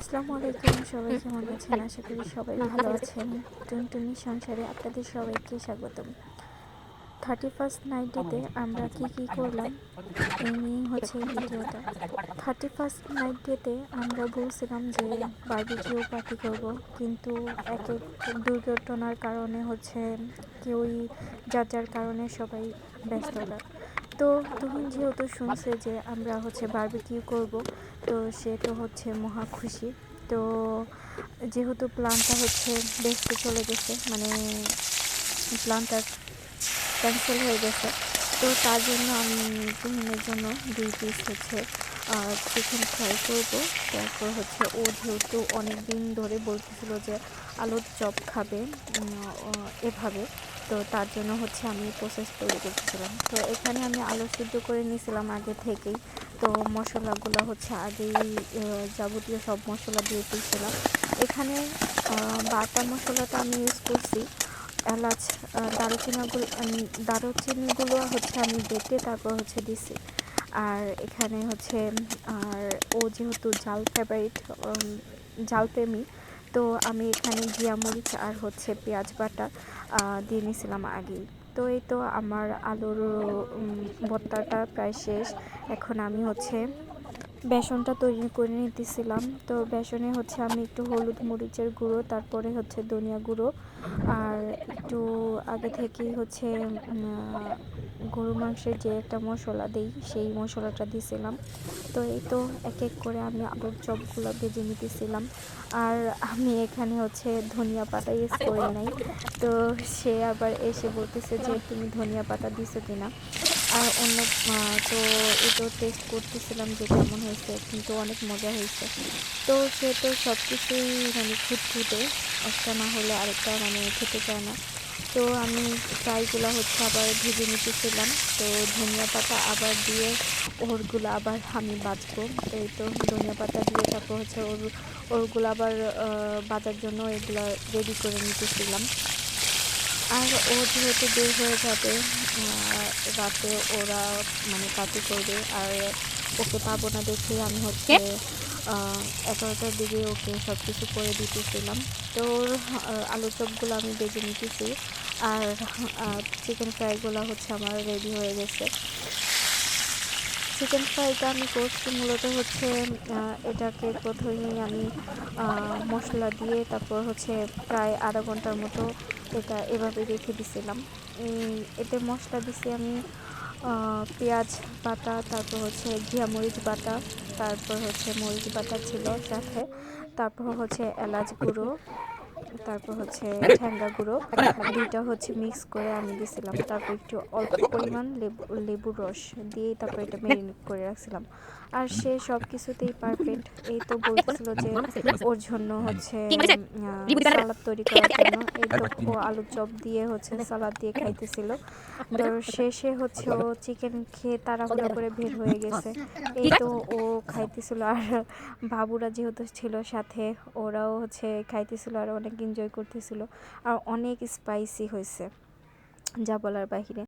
আসসালামু আলাইকুম, সবাই কেমন আছেন? আশা করি সবাই ভালো আছেন। টুনটুনি সংসারে আপনাদের সবাইকে স্বাগতম। থার্টি ফার্স্ট নাইটেতে আমরা কি কি করলাম? এই নিয়ে হচ্ছে ভিডিওটা। থার্টি ফার্স্ট নাইট ডেতে আমরা বলছিলাম যে বার্বিকিউ পার্টি করব, কিন্তু এক এক দুর্ঘটনার কারণে হচ্ছে কেউই যার যার কারণে সবাই ব্যস্ততা তো তুমি যেহেতু শুনছে যে আমরা হচ্ছে বারবিকিউ করব, তো সে তো হচ্ছে মহা খুশি। তো যেহেতু প্ল্যানটা হচ্ছে বেসতে চলে গেছে মানে প্ল্যানটা ক্যান্সেল হয়ে গেছে। তো তার জন্য আমি তুহিনের জন্য দুই পিস হচ্ছে চিকেন ফ্রাই করব। তারপর হচ্ছে ও যেহেতু অনেক দিন ধরে বলতেছিল যে আলুর চপ খাবে এভাবে। তো তার জন্য হচ্ছে আমি প্রসেস তৈরি করতেছিলাম। তো এখানে আমি আলু সিদ্ধ করে নিয়েছিলাম আগে থেকেই। তো মশলাগুলো হচ্ছে আগেই যাবতীয় সব মশলা দিয়ে দিয়েছিলাম। এখানে বাটা মশলাটা আমি ইউজ করছি। এলাচ দারুচিনাগুলো দারুচিনিগুলো হচ্ছে আমি বেটে তারপর হচ্ছে দিছি। আর এখানে হচ্ছে, আর ও যেহেতু জাল ফেভারিট জাল প্রেমী, তো আমি এখানে জিয়া মরিচ আর হচ্ছে পেঁয়াজ বাটা দিয়ে নিয়েছিলাম আগেই। তো এই তো আমার আলুর ভর্তাটা প্রায় শেষ। এখন আমি হচ্ছে বেসনটা তৈরি করে নিতেছিলাম। তো বেসনে হচ্ছে আমি একটু হলুদ মরিচের গুঁড়ো, তারপরে হচ্ছে ধনিয়া গুঁড়ো, আর একটু আগে থেকেই হচ্ছে গরু মাংসের যে একটা মশলা দেই, সেই মশলাটা দিছিলাম। তো এই তো এক এক করে আমি আলুর চপগুলো ভেজে নিতেছিলাম। আর আমি এখানে হচ্ছে ধনিয়া পাতা ইউজ করি নাই। তো সে আবার এসে বলতেছে যে, তুমি ধনিয়া পাতা দিছো কিনা? আর অন্য তো এটাও টেস্ট করতেছিলাম যে কেমন হয়েছে, কিন্তু অনেক মজা হয়েছে। তো সে তো সব কিছুই মানে খুঁতখুঁটে একটা না হলে আরেকটা মানে খেতে চায় না। তো আমি ফ্রাইগুলো হচ্ছে আবার ভেজে নিতেছিলাম, তো ধনিয়া পাতা আবার দিয়ে ওরগুলো আবার আমি বাজবো তো এই তো ধনিয়া পাতা দিয়ে তারপর হচ্ছে ওর, ওরগুলো আবার বাজার জন্য এগুলো রেডি করে নিতেছিলাম। আর ও যেহেতু বের হয়ে যাবে রাতে ওরা মানে পার্টি করবে। আর ওকে পাবো না দেখে আমি হচ্ছে এগারোটার দিকে ওকে সব কিছু করে দিতেছিলাম। তো ওর আহ, আলু চপগুলো আমি বেজে নিতেছি। আর চিকেন ফ্রাইগুলো হচ্ছে আমার রেডি হয়ে গেছে। চিকেন ফ্রাইটা আমি করছি মূলত হচ্ছে এটাকে প্রথমেই আমি মশলা দিয়ে তারপর হচ্ছে প্রায় আধা ঘণ্টার মতো এটা এভাবে রেখে দিছিলাম। এতে মশলা দিছি আমি পেঁয়াজ বাটা, তারপর হচ্ছে ঘিয়া মরিচ বাটা, তারপর হচ্ছে মরিচ বাটা ছিল সাথে, তারপর হচ্ছে এলাচ গুঁড়ো তারপর হচ্ছে ঠ্যাঙ্গা গুঁড়ো। দুইটা হচ্ছে মিক্স করে আমি দিয়েছিলাম তারপর একটু অল্প পরিমাণ লেবু লেবুর রস দিয়ে তারপর এটা ম্যারিনেট করে রাখছিলাম। আর সে সব কিছুতেই পারফেক্ট এই তো বলছিল যে ওর জন্য হচ্ছে সালাদ তৈরি করার জন্য। এই তো আলুর চপ দিয়ে হচ্ছে সালাদ দিয়ে খাইতেছিল। তো শেষে হচ্ছে ও চিকেন খেয়ে তাড়াহুড়ো করে বের হয়ে গেছে। এই তো ও খাইতেছিল। আর বাবুরা যেহেতু ছিল সাথে ওরাও হচ্ছে খাইতেছিল। আর অনেক এনজয় করতেছিল। আর অনেক স্পাইসি হয়েছে যা বলার বাহিরে।